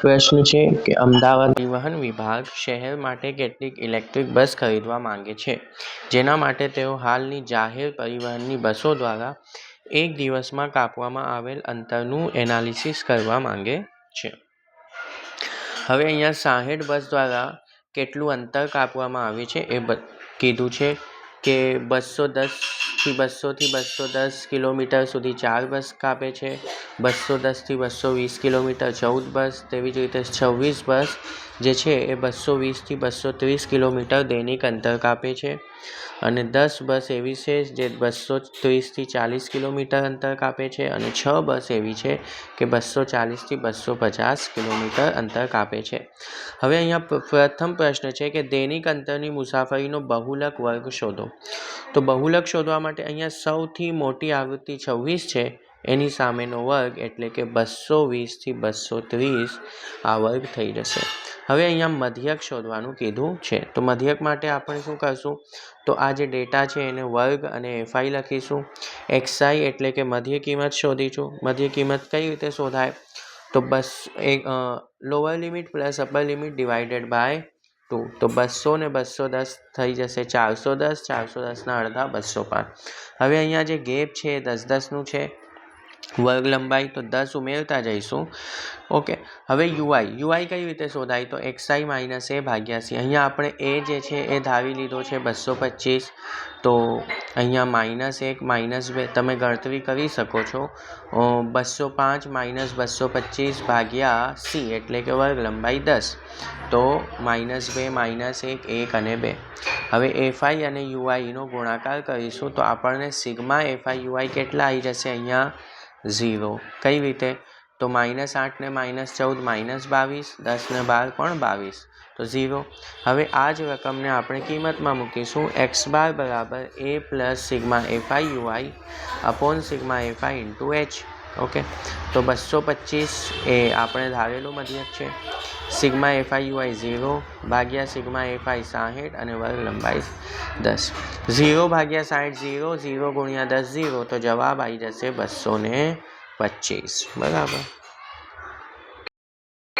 પ્રશ્ન છે કે અમદાવાદ પરિવહન વિભાગ શહેર માટે કેટલીક ઇલેક્ટ્રિક બસ ખરીદવા માંગે છે. જેના માટે તેઓ હાલની જાહેર પરિવહનની બસો દ્વારા એક દિવસમાં કાપવામાં આવેલ અંતરનું એનાલિસિસ કરવા માંગે છે. હવે અહીંયા સાહીઠ બસ દ્વારા કેટલું અંતર કાપવામાં આવ્યું છે એ કીધું છે કે બસો દસથી બસોથી બસો દસ કિલોમીટર સુધી ચાર બસ કાપે છે. બસો દસથી બસો વીસ કિલોમીટર ચૌદ બસ, તેવી જ રીતે છવ્વીસ બસ જે છે એ બસો વીસથી બસો ત્રીસ કિલોમીટર દૈનિક અંતર કાપે છે. અને દસ બસ એવી છે જે બસો ત્રીસથી ચાલીસ કિલોમીટર અંતર કાપે છે અને છ બસ એવી છે કે બસો ચાલીસથી બસો પચાસ કિલોમીટર અંતર કાપે છે. હવે અહીંયા પ્રથમ પ્રશ્ન છે કે દૈનિક અંતરની મુસાફરીનો બહુલક વર્ગ શોધો. તો બહુલક શોધવા માટે અહીંયા સૌથી મોટી આવૃત્તિ છવ્વીસ છે. એની સામેનો વર્ગ એટલે કે બસો વીસથી બસો ત્રીસ આ વર્ગ થઈ જશે. હવે અહીંયા મધ્યક શોધવાનું કીધું છે. તો મધ્યક માટે આપણે શું કરશું? તો આ જે ડેટા છે એને વર્ગ અને એફઆઈ લખીશું. એક્સઆઈ એટલે કે મધ્ય કિંમત શોધીશું. મધ્ય કિંમત કઈ રીતે શોધાય? તો બસ એક lower limit plus upper limit divided by two તો બસો ને બસો દસ થઈ જશે. ચારસો દસ, ચારસો દસના અડધા બસો પાંચ. હવે અહીંયા જે ગેપ છે એ દસ દસનું છે. વર્ગ લંબાઈ તો દસ ઉમેરતા જઈશું. ઓકે, હવે યુઆઈ. યુઆઈ કઈ રીતે શોધાય? તો એક્સઆઈ માઇનસ એ ભાગ્યા સી. અહીંયા આપણે એ જે છે એ ધારી લીધો છે બસો પચીસ. તો અહીંયા માઇનસ એક, માઇનસ બે. તમે ગણતરી કરી શકો છો. બસો પાંચ માઇનસ બસો પચીસ ભાગ્યા સી, એટલે કે વર્ગ લંબાઈ દસ. તો માઇનસ બે, માઇનસ એક એક અને બે. હવે એફઆઈ અને યુઆઈનો ગુણાકાર કરીશું તો આપણને સિગ્મા એફઆઈ યુઆઈ કેટલા આવી જશે અહીંયા? ઝીરો. કઈ રીતે? તો માઇનસ આઠને માઇનસ ચૌદ, માઇનસ બાવીસ દસને બાર પણ બાવીસ? તો ઝીરો. હવે આ જ રકમને આપણે કિંમતમાં મૂકીશું. એક્સ બાર બરાબર A plus sigma FI UI upon sigma FI into H. Okay? તો બસો પચીસ એ આપણે ધારેલું મધ્યક છે. સિગ્મા એફઆઈ યુઆઈ ઝીરો, ભાગ્યા સિગ્મા એફઆઈ સાહીઠ અને વર્ગ લંબાઈ દસ. ઝીરો ભાગ્યા સાઠ ઝીરો ઝીરો ગુણ્યા દસ ઝીરો, તો જવાબ આવી જશે બસો ને પચીસ. બરાબર.